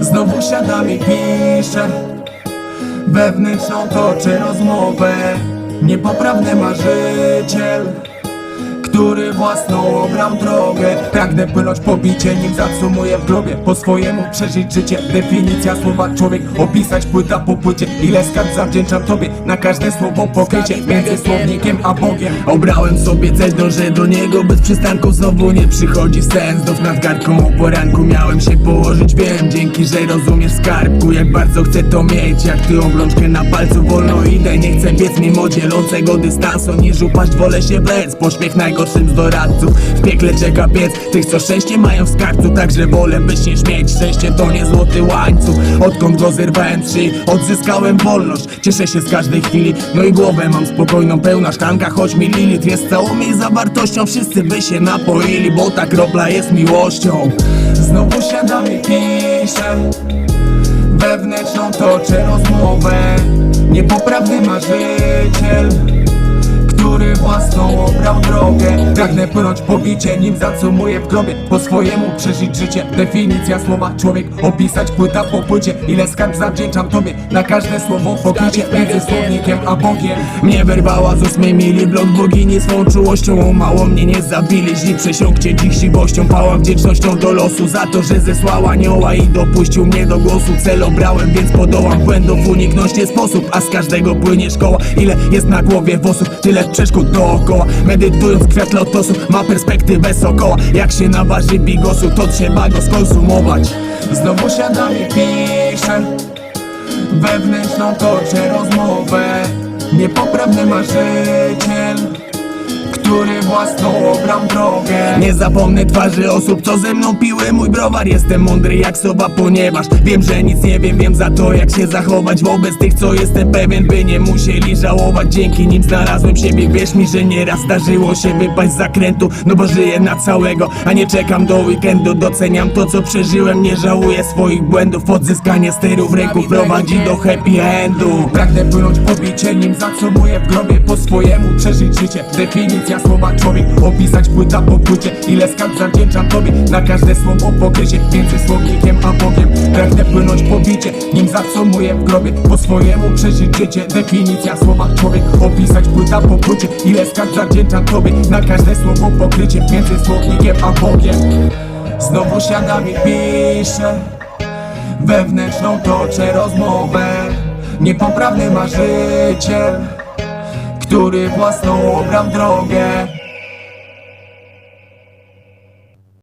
Znowu siadam i piszę Wewnętrzną toczę rozmowę. Niepoprawny marzyciel który własną obrał drogę. Pragnę płynąć po bicie, nim zacumuję w grobie Po swojemu przeżyć życie, definicja słowa człowiek. Opisać płyta po płycie, ile skarb zawdzięczam tobie. Na każde słowo pokrycie, między słownikiem a Bogiem. Obrałem sobie cel, dążę do niego Bez przystanku znowu nie przychodzi sen Znów nad garką o poranku miałem się położyć. Wiem, dzięki, że rozumiesz skarbku Jak bardzo chcę to mieć, jak ty obrączkę na palcu Wolno idę, nie chcę biec mimo dzielącego dystansu. Niż upaść, wolę się wlec. Pośmiech najgorszym z doradców. W piekle czeka piec tych, co szczęście mają w skarbcu. Także wolę byś nie śmieć, szczęście to nie złoty łańcuch. Odkąd go zerwałem szyi, odzyskałem wolność. Cieszę się z każdej chwili, no i głowę mam spokojną Pełna szklanka, choć mililitr jest całą jej zawartością Wszyscy by się napoili, bo ta kropla jest miłością. Znowu siadam i piszę Wewnętrzną toczę rozmowę. Niepoprawny marzyciel własną obrał drogę. Pragnę płynąć po bicie, nim zacumuję w grobie. Po swojemu przeżyć życie, definicja słowa. Człowiek Opisać płyta po płycie, ile skarb zawdzięczam tobie. Na każde słowo pokrycie, między słownikiem a Bogiem. Mnie wyrwała z ósmej mili, blok bogini. Swą czułością mało mnie nie zabili, źli przesiąkcie dziś siwością. Pała wdzięcznością do losu za to, że zesłała anioła I dopuścił mnie do głosu, cel obrałem, więc podołam Błędów. Uniknąć nie sposób, a z każdego płynie szkoła. Ile jest na głowie włosów, tyle przeszkód dookoła Medytując kwiat lotosu, ma perspektywę sokoła Jak się naważy bigosu, to trzeba go skonsumować. Znowu siadam i piszę Wewnętrzną toczę rozmowę. Niepoprawny marzyciel który własną obrał drogę. Nie zapomnę twarzy osób, co ze mną piły. Mój browar Jestem mądry jak soba, ponieważ wiem, że nic nie wiem Wiem za to, jak się zachować wobec tych, co jestem pewien By nie musieli żałować, dzięki nim znalazłem siebie. Wierz mi, że nieraz zdarzyło się wypaść z zakrętu No bo żyję na całego, a nie czekam do weekendu. Doceniam to, co przeżyłem, nie żałuję swoich błędów. Odzyskanie steru w ręku prowadzi do happy endu. Pragnę płynąć po bicie, nim zacumuję w grobie Po swojemu przeżyć życie, definicja słowa człowiek. Opisać płyta po płycie, ile skarb zawdzięczam tobie. Na każde słowo pokrycie, między słownikiem a Bogiem. Pragnę płynąć po bicie, nim zacumuję w grobie. Po swojemu przeżyć życie, definicja słowa człowiek. Opisać płyta po płycie, ile skarb zawdzięczam tobie. Na każde słowo pokrycie, między słownikiem a Bogiem. Znowu siadam i piszę Wewnętrzną toczę rozmowę. Niepoprawny marzyciel Który własną obrał drogę